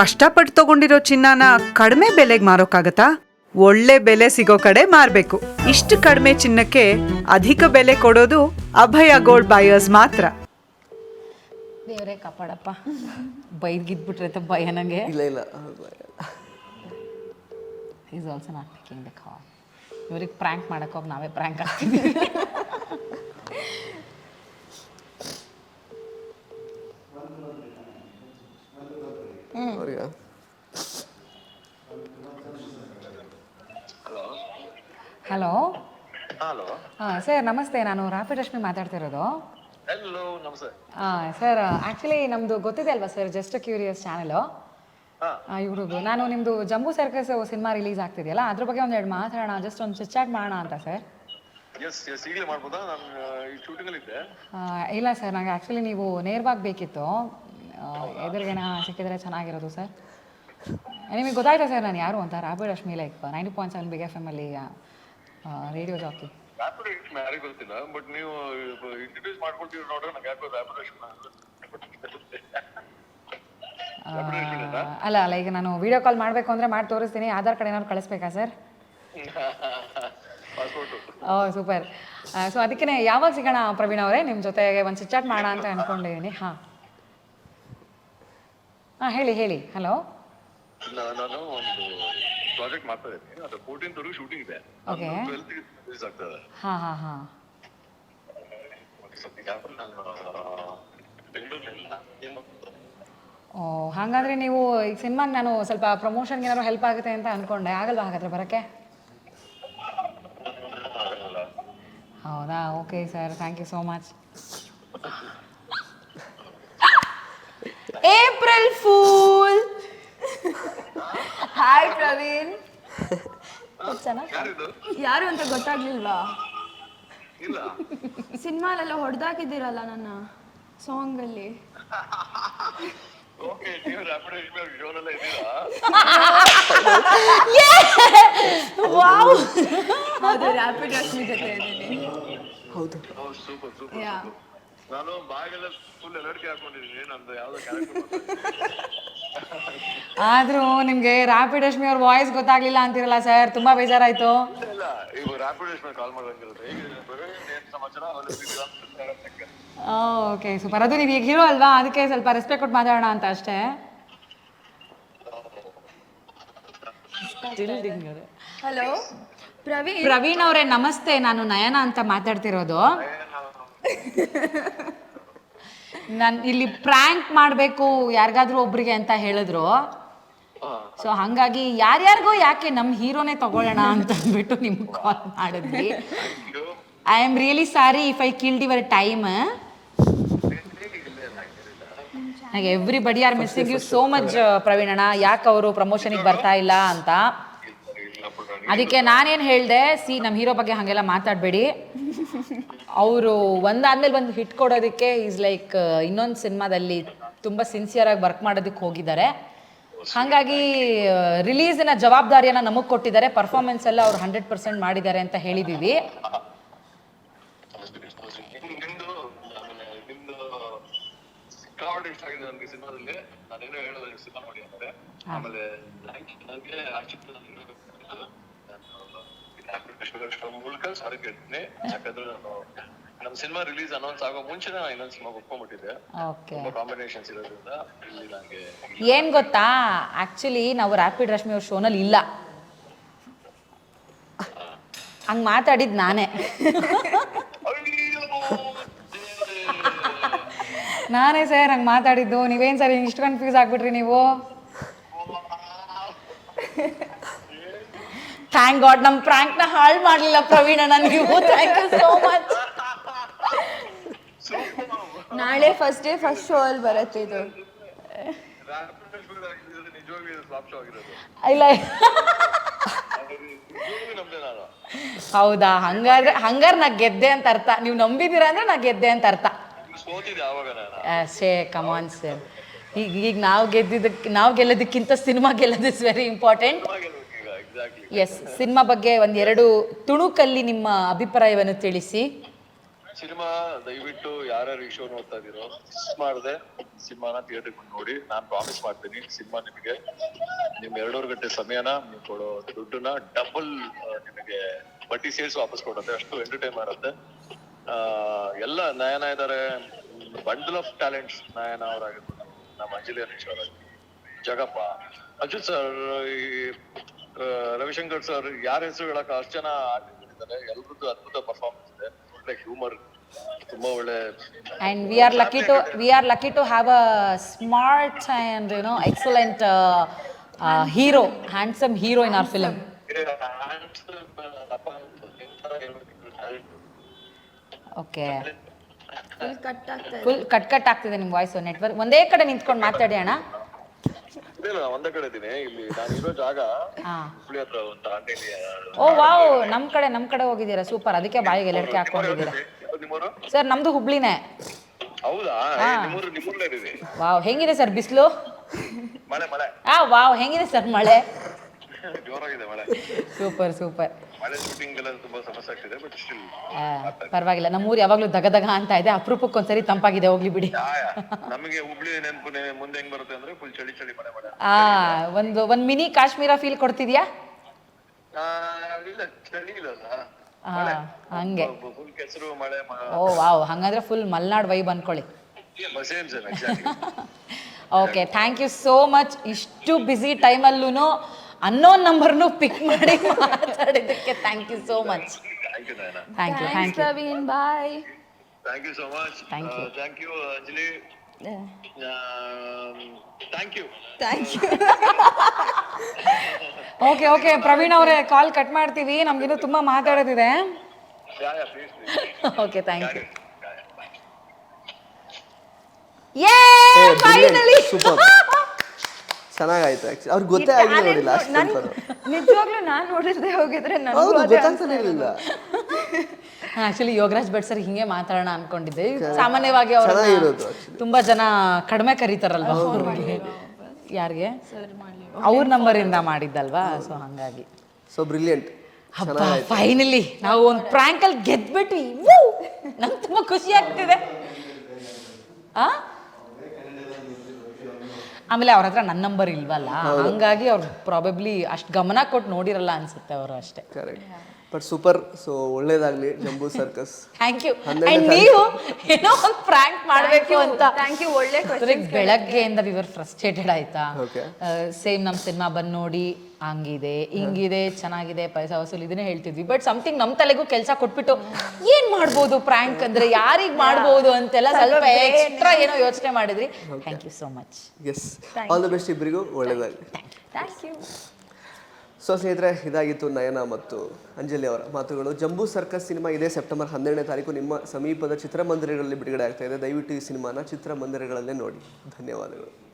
ಕಷ್ಟಪಟ್ಟು ತಗೊಂಡಿರೋ ಚಿನ್ನನ ಕಡಿಮೆ ಬೆಲೆಗೆ ಮಾರೋಕ್ಕಾಗತ್ತಾ? ಒಳ್ಳೆ ಬೆಲೆ ಸಿಗೋ ಕಡೆ ಮಾರ್ಬೇಕು. ಇಷ್ಟು ಕಡಿಮೆ ಚಿನ್ನಕ್ಕೆ ಅಧಿಕ ಬೆಲೆ ಕೊಡೋದು ಅಭಯ ಗೋಲ್ಡ್ ಬಾಯರ್ಸ್ ಮಾತ್ರ. ದೇವರೇ ಕಾಪಾಡಪ್ಪ. ಬೈದ್ಗಿದ್ಬಿಟ್ರೆ ಅಂತ ಭಯ ನನಗೆ ಇಲ್ಲ ಇಲ್ಲ. Is also not making the call ಇವ್ರಿಗೆ ಪ್ರ್ಯಾಂಕ್ ಮಾಡಕ್ಕೆ ಹೋಗಿ ನಾವೇ ಪ್ರ್ಯಾಂಕ್ ಆಗ್ತಿದ್ದೀವಿ ಅವ್ರಿಗೆ ಹಲೋ. ಹಲೋ. ಹಾಂ ಸರ್ ನಮಸ್ತೆ. ನಾನು ರಾಪಿ ರಶ್ಮಿ ಮಾತಾಡ್ತಿರೋದು. ಹೆಲೋ ನಮಸ್ತೆ. ಸರ್ ಆ್ಯಕ್ಚುಲಿ ನಮ್ಮದು ಗೊತ್ತಿದೆ ಅಲ್ವಾ ಸರ್ ಜಸ್ಟ್ ಕ್ಯೂರಿಯಸ್ ಚಾನಲು ಹಾ. ಇವ್ರದ್ದು. ನಾನು ನಿಮ್ಮದು ಜಂಬೂ ಸರ್ಕಸ್ ಸಿನಿಮಾ ರಿಲೀಸ್ ಆಗ್ತಿದೆಯಲ್ಲ ಅದ್ರ ಬಗ್ಗೆ ಒಂದೆರಡು ಮಾತಾಡೋಣ ಜಸ್ಟ್ ಒಂದು ಚಿಚ್ಚಾಟ್ ಮಾಡೋಣ ಅಂತ ಸರ್. ಇಲ್ಲ ಸರ್ ನನಗೆ ಆ್ಯಕ್ಚುಲಿ ನೀವು ನೇರವಾಗಿ ಬೇಕಿತ್ತು. ಎದುರುಗೇನ ಸಿಕ್ಕಿದ್ರೆ ಚೆನ್ನಾಗಿರೋದು ಸರ್? ನಿಮಗೆ ಗೊತ್ತಾಯ್ತಾ ಸರ್ ನಾನು ಯಾರು ಅಂತ? Rapid Rashmi like ninety point seven Big F M ಅಲ್ಲಿ ರೇಡಿಯೋ ಜಾಕಿ. ಯಾರಿಗೂ ಗೊತ್ತಿಲ್ಲ ಬಟ್ ನೀವು ಇಂಟ್ರೊಡ್ಯೂಸ್ ಮಾಡ್ಕೊಳ್ತೀವಿ ನೋಡ್ರೆ ನಂಗೆ ಯಾಕೋ ರ್ಯಾಪಿಡ್ ಅಲ್ಲ? ಅಲ್ಲ ಈಗ ನಾನು ವಿಡಿಯೋ ಕಾಲ್ ಮಾಡಬೇಕು ಅಂದರೆ ಮಾಡಿ ತೋರಿಸ್ತೀನಿ. ಆಧಾರ್ ಕಾರ್ಡ್ ಏನಾದ್ರು ಕಳಿಸ್ಬೇಕಾ ಸರ್? ಓ ಸೂಪರ್. ಸೊ ಅದಕ್ಕೆ ಯಾವಾಗ ಸಿಗೋಣ ಪ್ರವೀಣ್ ಅವರೇ? ನಿಮ್ಮ ಜೊತೆಗೆ ಒಂದು ಚಿಚ್ಚಾಟ್ ಮಾಡೋಣ ಅಂತ ಅಂದ್ಕೊಂಡಿದ್ದೀನಿ ಹಾಂ. ಹಾಂ ಹೇಳಿ ಹೇಳಿ. ಹಲೋ ನಾನು ಒಂದು ಪ್ರಾಜೆಕ್ಟ್ ಮಾಡ್ತಾ ಇದ್ದೀನಿ. ಅದು ಫೋರ್ಟೀನ್ ವರೆಗೂ ಶೂಟಿಂಗ್ ಇದೆ. ಓಕೆ ಟ್ವೆಲ್ತ್ ರಿಲೀಸ್ ಆಗ್ತದೆ. ಹಾಂ ಹಾಂ ಹಾಂ. ಓ ಹಾಗಾದ್ರೆ ನೀವು ಈ ಸಿನಿಮಾಗೆ ನಾನು ಸ್ವಲ್ಪ ಪ್ರಮೋಷನ್ಗೆ ಏನಾದ್ರು ಹೆಲ್ಪ್ ಆಗುತ್ತೆ ಅಂತ ಅನ್ಕೊಂಡೆ. ಆಗಲ್ವಾ ಹಾಗಾದ್ರೆ ಬರೋಕ್ಕೆ? ಹೌದಾ? Okay sir thank you so much April fool hi Praveen ಯಾರು ಅಂತ ಗೊತ್ತಾಗ್ಲಿಲ್ವಾ? ಇಲ್ಲ. ಸಿನಿಮಾಲೆಲ್ಲ ಹೊಡೆದಾಕಿದ್ದೀರಲ್ಲ ನನ್ನ ಇದ್ದೀರಾ? ವಾವ್ ಹೌದು. ರಶ್ಮಿ ನಾನು ಬಾಗಿಲ ಫುಲ್ ಎಲರ್ಜಿ ಹಾಕೊಂಡಿದ್ದೀನಿ. ನಂದು ಯಾವ್ದು ಆದ್ರೂ ಆದರೂ ನಿಮಗೆ ರ್ಯಾಪಿಡ್ ರಶ್ಮಿ ಅವ್ರ ವಾಯ್ಸ್ ಗೊತ್ತಾಗ್ಲಿಲ್ಲ ಅಂತಿರಲ್ಲ ಸರ್ ತುಂಬಾ ಬೇಜಾರಾಯ್ತು. ಇಲ್ಲ ಈಗ ರ್ಯಾಪಿಡ್ ಮೇಲೆ ಕಾಲ್ ಮಾಡೋಂಗಿರುತ್ತೆ ಪ್ರವೀಣ್ ಏನ್ ಸಮಾಚಾರ? ಅವಳು ಓಕೆ ಸೂಪರ್ ಅದು ನೀವು ಈಗ ಹೀರೋ ಅಲ್ವಾ? ಅದಕ್ಕೆ ಸ್ವಲ್ಪ ರೆಸ್ಪೆಕ್ಟ್ ಕೊಟ್ಟು ಮಾತಾಡೋಣ ಅಂತ ಅಷ್ಟೇ. ಹಲೋ ಪ್ರವೀಣ್. ಪ್ರವೀಣ್ ಅವರೇ ನಮಸ್ತೆ. ನಾನು ನಯನ ಅಂತ ಮಾತಾಡ್ತಿರೋದು. ನಾನು ಇಲ್ಲಿ ಪ್ರ್ಯಾಂಕ್ ಮಾಡಬೇಕು ಯಾರಿಗಾದ್ರೂ ಒಬ್ರಿಗೆ ಅಂತ ಹೇಳಿದ್ರು. ಸೊ ಹಾಗಾಗಿ ಯಾರ್ಯಾರಿಗೋ ಯಾಕೆ ನಮ್ಮ ಹೀರೋನೇ ತಗೊಳ್ಳೋಣ ಅಂತ ಅಂದ್ಬಿಟ್ಟು ನಿಮ್ಗೆ ಕಾಲ್ ಮಾಡಿದ್ವಿ. I am really sorry if I killed your time everybody are missing you so much ಪ್ರವೀಣಣ್ಣ. ಯಾಕೆ ಅವರು ಪ್ರಮೋಷನಿಗೆ ಬರ್ತಾ ಇಲ್ಲ ಅಂತ. ಅದಕ್ಕೆ ನಾನೇನು ಹೇಳಿದೆ, ಸಿ ನಮ್ಮ ಹೀರೋ ಬಗ್ಗೆ ಹಾಗೆಲ್ಲ ಮಾತಾಡಬೇಡಿ. ಅವರು ಒಂದಾದ್ಮೇಲೆ ಒಂದು ಹಿಟ್ ಕೊಡೋದಕ್ಕೆ ಈಸ್ ಲೈಕ್ ಇನ್ನೊಂದು ಸಿನಿಮಾದಲ್ಲಿ ತುಂಬ ಸಿನ್ಸಿಯರಾಗಿ ವರ್ಕ್ ಮಾಡೋದಕ್ಕೆ ಹೋಗಿದ್ದಾರೆ. ಹಾಗಾಗಿ ರಿಲೀಸಿನ ಜವಾಬ್ದಾರಿಯನ್ನು ನಮಗೆ ಕೊಟ್ಟಿದ್ದಾರೆ. ಪರ್ಫಾರ್ಮೆನ್ಸ್ ಎಲ್ಲ ಅವ್ರು ಹಂಡ್ರೆಡ್ ಪರ್ಸೆಂಟ್ ಮಾಡಿದ್ದಾರೆ ಅಂತ ಹೇಳಿದ್ದೀವಿ ಸಿನಿಮಾದಲ್ಲಿ. ನಾನೇನೋ ಹೇಳೋದು ಸಿನಿಮಾ ಆಮೇಲೆ ನಾನು ಮೂಲಕ ಸಾರಿ ಕೇಳ್ತೀನಿ ಯಾಕಂದ್ರೆ ನಾನು ನಮ್ಮ ಸಿನಿಮಾ ರಿಲೀಸ್ ಅನೌನ್ಸ್ ಆಗೋ ಮುಂಚೆ ನಾನು ಇನ್ನೊಂದು ಸಿನಿಮಾ ಒಪ್ಕೊಂಡ್ಬಿಟ್ಟಿದ್ದೆ ಓಕೆ ತುಂಬಾ ಕಾಂಬಿನೇಷನ್ಸ್ ಇರೋದ್ರಿಂದ ಇಲ್ಲಿ ನನಗೆ ಏನು ಗೊತ್ತಾ? ಆಕ್ಚುಲಿ ನಾವು ರ್ಯಾಪಿಡ್ ರಶ್ಮಿ ಅವ್ರ ಶೋನಲ್ಲಿ ಇಲ್ಲ ಹಂಗ್ ಮಾತಾಡಿದ್ ನಾನೇ. ನಾನೇ ಸರ್ ಹಂಗ್ ಮಾತಾಡಿದ್ದು. ನೀವೇನು ಸರ್ ಇಷ್ಟು ಕನ್ಫ್ಯೂಸ್ ಆಗ್ಬಿಟ್ರಿ ನೀವು? ಥ್ಯಾಂಕ್ ಗಾಡ್ ನಮ್ಮ ಪ್ರಾಂಕ್ನ ಹಾಳು ಮಾಡಲಿಲ್ಲ ಪ್ರವೀಣ ನನಗೆ. ಥ್ಯಾಂಕ್ ಯು ಸೋ ಮಚ್ ನಾಳೆ ಫಸ್ಟ್ ಡೇ ಫಸ್ಟ್ ಶೋ ಅಲ್ಲಿ ಬರುತ್ತೆ ಇದು. ಇಲ್ಲ ಹೌದಾ? ಹಂಗಾದ್ರೆ ಹಂಗಾರೆ ನಾ ಗೆದ್ದೆ ಅಂತ ಅರ್ಥ. ನೀವು ನಂಬಿದ್ದೀರಾ ಅಂದ್ರೆ ನಾ ಗೆದ್ದೆ ಅಂತ ಅರ್ಥ. ಸೇ ಕಮಾನ್ ಸರ್ ಈಗ ಈಗ ನಾವು ಗೆದ್ದಿದ್ದಕ್ಕೆ ನಾವು ಗೆಲ್ಲೋದಕ್ಕಿಂತ ಸಿನಿಮಾ ಗೆಲ್ಲೋದು is very important yes cinema ಬಗ್ಗೆ ಒಂದೆರಡು ತುಣುಕಲ್ಲಿ ನಿಮ್ಮ ಅಭಿಪ್ರಾಯವನ್ನು ತಿಳಿಸಿ. ಸಿನಿಮಾ ದಯವಿಟ್ಟು ಯಾರ್ಯಾರು ಈ ಶೋ ನೋಡ್ತಾ ಇದೀರೋ ಮಿಸ್ ಮಾಡದೆ. ಸಿನಿಮಾನ ಥಿಯೇಟರ್ ಬಂದು ನೋಡಿ ನಾನು ಪ್ರಾಮಿಸ್ ಮಾಡ್ತೀನಿ ಸಿನಿಮಾ ನಿಮಗೆ ನಿಮ್ ಎರಡೂರು ಗಂಟೆ ಸಮಯನ ನೀವು ಕೊಡೋ ದುಡ್ಡನ್ನ ಡಬಲ್ ನಿಮಗೆ ಬಡ್ಡಿ ಸೇರಿಸಿ ವಾಪಸ್ ಕೊಡುತ್ತೆ. ಅಷ್ಟು ಎಂಟರ್ಟೈನ್ ಮಾಡುತ್ತೆ ಆ, ಎಲ್ಲ ನಯನ ಇದಾರೆ. ಬಂಡಲ್ ಆಫ್ ಟ್ಯಾಲೆಂಟ್ಸ್ ನಯನ ಅವರಾಗಿರ್ಬೋದು. ನಮ್ಮ ಅಂಜಲಿ ಅನೇಶ್ ಅವರಾಗಿ ಜಗಪ್ಪ ಅರ್ಜುನ್ ಸರ್ ಈ ರವಿಶಂಕರ್ ಸರ್ ಯಾರ ಹೆಸರು ಹೇಳಕ್ ಅಷ್ಟು ಜನ ಆರ್ಟಿಸ್ಟ್ಗಳಿದ್ದಾರೆ ಎಲ್ರದ್ದು ಅದ್ಭುತ ಪರ್ಫಾರ್ಮೆನ್ಸ್ ಇದೆ. ಒಳ್ಳೆ ಹ್ಯೂಮರ್ ತುಂಬಾ ಒಳ್ಳೆ and we are lucky to we are lucky to have a smart and you know excellent uh, uh, hero, handsome hero in our film. Okay full cut cut ಆಗ್ತಿದೆ ನಿಮ್ಮ ವಾಯ್ಸ್ ನೆಟ್ವರ್ಕ್ ಒಂದೇ ಕಡೆ ನಿಂತ್ಕೊಂಡು ಮಾತಾಡಿ ಅಣ್ಣ. ಇಲ್ಲ ಒಂದೇ ಕಡೆ ಇದೀನಿ. ಇಲ್ಲಿ ನಾನು ಇರೋ ಜಾಗ ಹಾ. ಹುಬ್ಳಿ ಹತ್ರ ಒಂದು ದಾಂಡೇಲಿ ಓ ವಾವ್ ನಮ್ ಕಡೆ ನಮ್ ಕಡೆ ಹೋಗಿದ್ದೀರಾ? ಸೂಪರ್. ಅದಕ್ಕೆ ಬಾಯಿಗೆ ಎಲ್ಲಡಿಕೆ ಹಾಕೊಂಡಿದ್ದೀರಾ ನಿಮ್ಮೂರು? ಸರ್ ನಮ್ದು ಹುಬ್ಳಿನೇ. ಹೌದಾ? ಏ, ನಿಮ್ಮೂರು ನಿಮ್ಮೂರ್ಲೇ ಇದೀವಿ ವಾವ್ ಹೆಂಗಿದೆ ಸರ್ ಬಿಸಿಲು? ಮಳೆ ಮಳೆ. ಆ ವಾವ್ ಹೆಂಗಿದೆ ಸರ್ ಮಳೆ? ಜೋರಾಗಿದೆ ಮಳೆ. Super super. ಮಳೆ ಶೂಟಿಂಗ್ ಎಲ್ಲ ತುಂಬಾ ಸಮಸ್ಯೆ ಆಗ್ತಿದೆ ಬಟ್ ಸ್ಟಿಲ್ ಪರವಾಗಿಲ್ಲ. ನಮ್ಮೂರು ಯಾವಾಗಲೂ ದಗ ದಗ ಅಂತ ಇದೆ. ಅಪರೂಪಕ್ಕೆ ಒಂದ್ಸರಿ ತಂಪಾಗಿದೆ ಹೋಗ್ಲಿ ಬಿಡಿ. ನಮಗೆ ಹುಬ್ಳಿ ನೆನಪು ಮುಂದೆ ಹೆಂಗ್ ಬರುತ್ತೆ ಅಂದ್ರೆ ಫುಲ್ ಚಳಿ ಚಳಿ ಮಳೆ ಮಳೆ. ಆ ಒಂದು ಒಂದು ಮಿನಿ ಕಾಶ್ಮೀರ ಫೀಲ್ ಕೊಡ್ತಿದ್ಯಾ? ಆ, ಇಲ್ಲ ಚಳಿ ಇಲ್ಲ ಆ, ಹಂಗೆ. ಫುಲ್ ಕೆಸರು ಮಳೆ ಓ ವಾವ್. ಹಂಗಂದ್ರೆ ಫುಲ್ ಮಲ್ನಾಡ್ ವೈಬ್ ಅನ್ಕೊಳ್ಳಿ. Same same exactly okay thank you so much ಇಷ್ಟು ಬ್ಯುಸಿ ಟೈಮಲ್ಲೂ ಅನ್ನೋನ್ ನಂಬರ್ನು ಪಿಕ್ ಮಾಡಿ ಮಾತಾಡಿದ್ದಕ್ಕೆ thank you so much thank you Nayana thank you thank you Praveen bye thank you so much Thank you. Thank you Anjali thank you thank you okay okay Praveen ಅವರೇ call cut ಮಾಡ್ತೀವಿ. ನಮ್ಗಿನ್ನೂ ತುಂಬಾ ಮಾತಾಡೋದಿದೆ. Yeah yeah please okay thank you yeah finally Super. ಚೆನ್ನಾಗಾಯ್ತು actually ಅವ್ರಿಗೆ ಗೊತ್ತೇ ಆಗಿಲ್ಲ ನೋಡಿ last ನನ್ ನಿಜವಾಗ್ಲೂ ನಾನ್ ನೋಡಿರ್ದೆ ಹೋಗಿದ್ರೆ ನನಗೂ ಹೌದು ಅದೇ ಗೊತ್ತಾಗ್ತಾನೆ ಇರಲಿಲ್ಲ. ಆಕ್ಚುಲಿ ಯೋಗರಾಜ್ ಭಟ್ ಸರ್ ಹಿಂಗೆ ಮಾತಾಡೋಣ ಅನ್ಕೊಂಡಿದ್ದೆ. ಸಾಮಾನ್ಯವಾಗಿ ಅವರು ಚೆನ್ನಾಗಿರೋದು ತುಂಬಾ ಜನ ಕಡಿಮೆ ಕರೀತಾರಲ್ವಾ ಅವ್ರಿಗೆ? ಯಾರಿಗೆ? ಅವ್ರ ನಂಬರಿಂದ ಮಾಡಿದ್ದಲ್ವಾ? ಸೊ ಹಂಗಾಗಿ. ಸೊ ಬ್ರಿಲಿಯಂಟ್ ಫೈನಲಿ ನಾವು ಒಂದು ಪ್ರಾಂಕಲ್ಲಿ ಗೆದ್ಬಿಟ್ವಿ. ನಂಗೆ ತುಂಬಾ ಖುಷಿ ಆಗ್ತಿದೆ. ಆ? ಆಮೇಲೆ ಅವ್ರ ಹತ್ರ ನನ್ನ ನಂಬರ್ ಇಲ್ವಲ್ಲ? ಹಂಗಾಗಿ ಅವ್ರು ಪ್ರಾಬಬ್ಲಿ ಅಷ್ಟು ಗಮನ ಕೊಟ್ಟು ನೋಡಿರಲ್ಲ ಅನ್ಸುತ್ತೆ ಅವರು ಅಷ್ಟೇ. ಕರೆಕ್ಟ್ ಬಟ್ ಸೂಪರ್ ಸೊ ಒಳ್ಳೇದಾಗ್ಲಿ Jamboo Circus thank you and ನೀವು ಏನೋ ಒಂದು ಪ್ರಾಂಕ್ ಮಾಡಬೇಕು ಅಂತ. ಥ್ಯಾಂಕ್ ಯು ಒಳ್ಳೆ ಬೆಳಗ್ಗೆಯಿಂದ ವಿವರ್ ಫ್ರಸ್ಟ್ರೇಟೆಡ್ ಆಯ್ತಾ. ಸೇಮ್ ನಮ್ಮ ಸಿನಿಮಾ ಬಂದ್ ನೋಡಿ ಹಂಗಿದೆ ಹಿಂಗಿದೆ ಚೆನ್ನಾಗಿದೆ ಪೈಸಾ ವಸೂಲ್ ಇದನ್ನೇ ಹೇಳ್ತಿದ್ವಿ. ಬಟ್ ಸಮಥಿಂಗ್ ನಮ್ಮ ತಲೆಗೂ ಕೆಲಸ ಕೊಟ್ಬಿಟ್ಟು ಏನ್ ಮಾಡ್ಬೋದು ಪ್ರಾಂಕ್ ಅಂದ್ರೆ ಯಾರಿಗ್ ಮಾಡ್ಬೋದು ಅಂತೆಲ್ಲ ಸ್ವಲ್ಪ ಎಕ್ಸ್ಟ್ರಾ ಏನೋ ಯೋಚನೆ ಮಾಡಿದ್ರಿ. Thank you so much yes all the best ಇಬ್ಬರಿಗೂ ಒಳ್ಳೇದಾಗಲಿ. ಥ್ಯಾಂಕ್ ಯು ಸೊ ಸ್ನೇಹಿತರೆ, ಇದಾಗಿತ್ತು ನಯನ ಮತ್ತು ಅಂಜಲಿ ಅವರ ಮಾತುಗಳು. ಜಂಬೂ ಸರ್ಕಸ್ ಸಿನಿಮಾ ಇದೇ ಸೆಪ್ಟೆಂಬರ್ ಹನ್ನೆರಡನೇ ತಾರೀಕು. ನಿಮ್ಮ ಸಮೀಪದ ಚಿತ್ರಮಂದಿರಗಳಲ್ಲಿ ಬಿಡುಗಡೆ ಆಗ್ತಾ ಇದೆ. ದಯವಿಟ್ಟು ಈ ಸಿನಿಮಾನ ಚಿತ್ರಮಂದಿರಗಳಲ್ಲೇ ನೋಡಿ. ಧನ್ಯವಾದಗಳು.